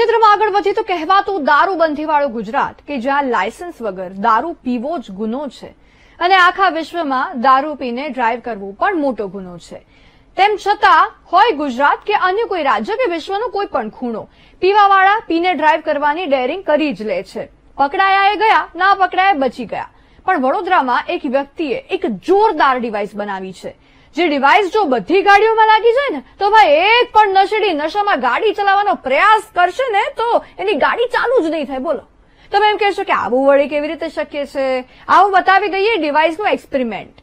વિનેન્દ્રમાં આગળ વધી તો કહેવાતું દારૂબંધીવાળું ગુજરાત, કે જ્યાં લાયસન્સ વગર દારૂ પીવો જ ગુનો છે. અને આખા વિશ્વમાં દારૂ પીને ડ્રાઈવ કરવું પણ મોટો ગુનો છે. તેમ છતાં, હોય ગુજરાત કે અન્ય કોઈ રાજ્ય કે વિશ્વનો કોઈ પણ ખૂણો, પીવાવાળા પીને ડ્રાઈવ કરવાની ડેરિંગ કરી જ લે છે. પકડાયા એ ગયા, ના પકડાયા બચી ગયા. પણ વડોદરામાં એક વ્યક્તિએ એક જોરદાર ડિવાઇસ બનાવી છે. જે ડિવાઇસ જો બધી ગાડીઓમાં લાગી જાય ને, તો ભાઈ એક પણ નશેડી નશામાં ગાડી ચલાવવાનો પ્રયાસ કરશે ને, તો એની ગાડી ચાલુ જ નહીં થાય. બોલો. તમે એમ કહેશો કે આવું વળી કેવી રીતે શક્ય છે? આવું બતાવી દઈએ ડિવાઇસનું એક્સપેરિમેન્ટ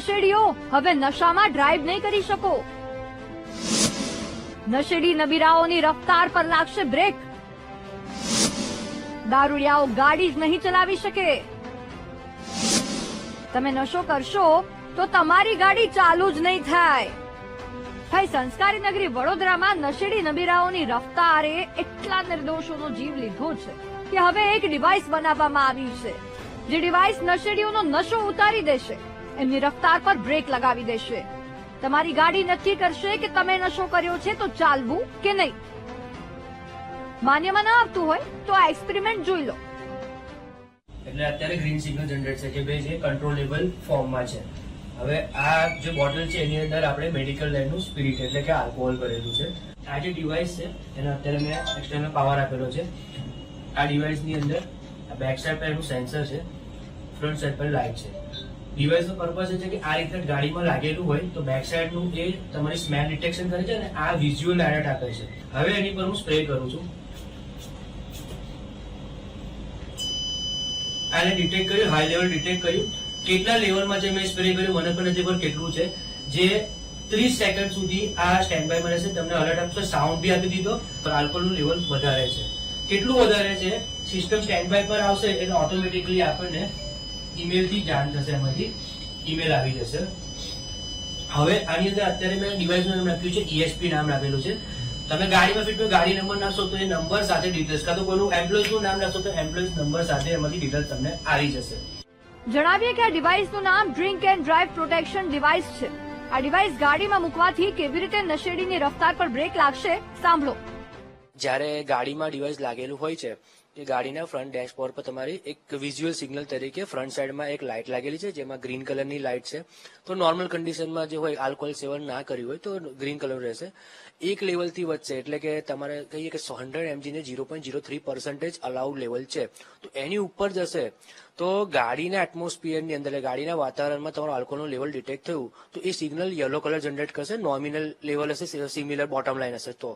નશેડીઓ, હવે નશામાં ડ્રાઈવ નહીં કરી શકો. નશેડી નબીરાઓની રફતાર પર લાગશે બ્રેક. દારૂડિયાઓ ગાડી જ નહીં ચલાવી શકે. તમે નશો કરશો, તો તમારી ગાડી ચાલુ જ નહીં થાય. ભાઈ, સંસ્કારી નગરી વડોદરામાં નશેડી નબીરાઓની રફતારે એટલા નિર્દોષોનો જીવ લીધો છે કે હવે એક ડિવાઇસ બનાવવામાં આવી છે. જે ડિવાઇસ નશેડીઓનો નશો ઉતારી દેશે. એમની રફતાર પર બ્રેક લગાવી દેશે. તમારી ગાડી નક્કી કરશે કે તમે નશો કર્યો છે તો ચાલવું કે નહીં. માન્યમાં ન આવતું હોય તો આ એક્સપેરિમેન્ટ જોઈ લો. એટલે અત્યારે ગ્રીન સિગ્નલ જનરેટ છે કે ભાઈ જે કંટ્રોલેબલ ફોર્મમાં છે. હવે આ જે બોટલ છે એની અંદર આપણે મેડિકલ લાઈનનું સ્પિરિટ એટલે કે આલ્કોહોલ ભરેલું છે. આ જે ડિવાઇસ છે, એને અત્યારે મેં એક્સટર્નલ પાવર આપેલો છે. આ ડિવાઇસની અંદર બેક સાઈડ પર એનું સેન્સર છે ફ્રન્ટ સાઈડ પર લાઇટ છે. ડિવાઇસનો પર્પઝ છે કે આ રીતે ગાડીમાં લાગેલું હોય તો બેક સાઈડનું એ તમારી સ્મેલ ડિટેક્શન કરે છે અને આ વિઝ્યુઅલ એલર્ટ આપે છે. હવે એની પર હું સ્પ્રે કરું છું. આને ડિટેક્ટ કર્યું હાઈ લેવલ ડિટેક્ટ કર્યું. કેટલા લેવલમાં જે મેં સ્પ્રે કર્યું? મને પણ નથી પર કેટલું છે. જે ત્રીસ સેકન્ડ સુધી આ સ્ટેન્ડ બાય છે તમને અલર્ટ આપશે સાઉન્ડ બી આપી દીધો તો આલ્કોહોલનું લેવલ વધારે છે. કેટલું વધારે છે? સિસ્ટમ સ્ટેન્ડ બાય પર આવશે એટલે ઓટોમેટિકલી આપણને ઈમેલથી જાણ થશે એમાંથી. ઈમેલ આવી જશે. હવે આની અંદર અત્યારે મેં ડિવાઇસનું નામ રાખ્યું છે ઈએસપી નામ રાખેલું છે. તમે ગાડીમાં ફિટ ગાડી નંબર નાખશો તો એ નંબર સાથે ડિટેલ્સ કાં તો કોઈનું એમ્પ્લોઈઝનું નામ નાખશો તો એમ્પ્લોઈઝ નંબર સાથે એમાંથી ડિટેલ્સ તમને આવી જશે. જણાવીએ કે આ ડિવાઇસનું નામ drink and drive protection device છે. આ ડિવાઇસ ગાડીમાં મૂકવાથી કેવી રીતે નશેડીની રફતાર પર બ્રેક લાગશે સાંભળો. જ્યારે ગાડીમાં ડિવાઇસ લાગેલું હોય છે એ ગાડીના ફ્રન્ટ ડેશબોર્ડ પર તમારી એક વિઝ્યુઅલ સિગ્નલ તરીકે ફ્રન્ટ સાઈડમાં એક લાઇટ લાગેલી છે, જેમાં ગ્રીન કલરની લાઇટ છે. તો નોર્મલ કન્ડિશનમાં જે હોય આલ્કોહોલ સેવન ના કર્યું હોય, તો ગ્રીન કલર રહેશે. એક લેવલથી વધશે, એટલે કે તમારે કહીએ કે હંડ્રેડ એમજી ને zero point zero three percentage allowed level છે. તો એની ઉપર જશે, તો ગાડીના એટમોસ્ફિયરની અંદર ગાડીના વાતાવરણમાં તમારું આલ્કોહોલનું લેવલ ડિટેક્ટ થયું, તો એ સિગ્નલ યલો કલર જનરેટ કરશે નોમિનલ લેવલ હશે સિમિલર બોટમ લાઇન હશે. તો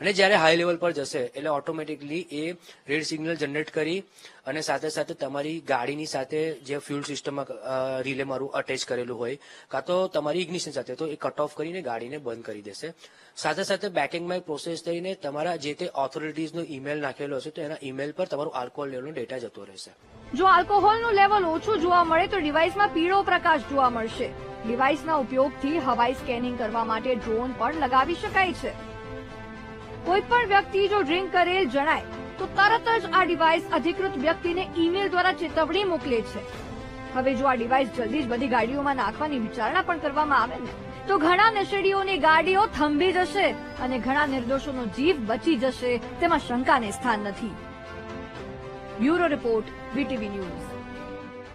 અને જ્યારે હાઈ લેવલ પર જશે, એટલે ઓટોમેટિકલી એ રેડ સિગ્નલ જનરેટ કરી અને સાથે સાથે તમારી ગાડીની સાથે જે ફ્યુલ સિસ્ટમમાં રિલે મારું અટેચ કરેલું હોય, કાં તો તમારી ઇગ્નિશન સાથે, તો એ કટ ઓફ કરીને ગાડીને બંધ કરી દેશે. સાથે સાથે બેકિંગમાં પ્રોસેસ થઈને તમારા જે તે ઓથોરિટીઝનો ઈમેલ નાખેલો હશે, તો એના ઈમેલ પર તમારું આલ્કોહોલ લેવલનો ડેટા જતો રહેશે. જો આલ્કોહોલનું લેવલ ઓછું જોવા મળે, તો ડિવાઇસમાં પીળો પ્રકાશ જોવા મળશે. ડિવાઇસના ઉપયોગથી હવાઈ સ્કેનિંગ કરવા માટે ડ્રોન પણ લગાવી શકાય છે. કોઈ પણ વ્યક્તિ જો ડ્રિંક કરેલ જણાય તો તરત જ આ ડિવાઇસ અધિકૃત વ્યક્તિને ઈમેલ દ્વારા ચેતવણી મોકલે છે. હવે જો આ ડિવાઇસ જલ્દી જ બધી ગાડીઓમાં નાખવાની વિચારણા પણ કરવામાં આવે ને, તો ઘણા નશેડીઓની ગાડીઓ થંભી જશે અને ઘણા નિર્દોષોનો જીવ બચી જશે, તેમાં શંકાને સ્થાન નથી. Bureau report, VTV news.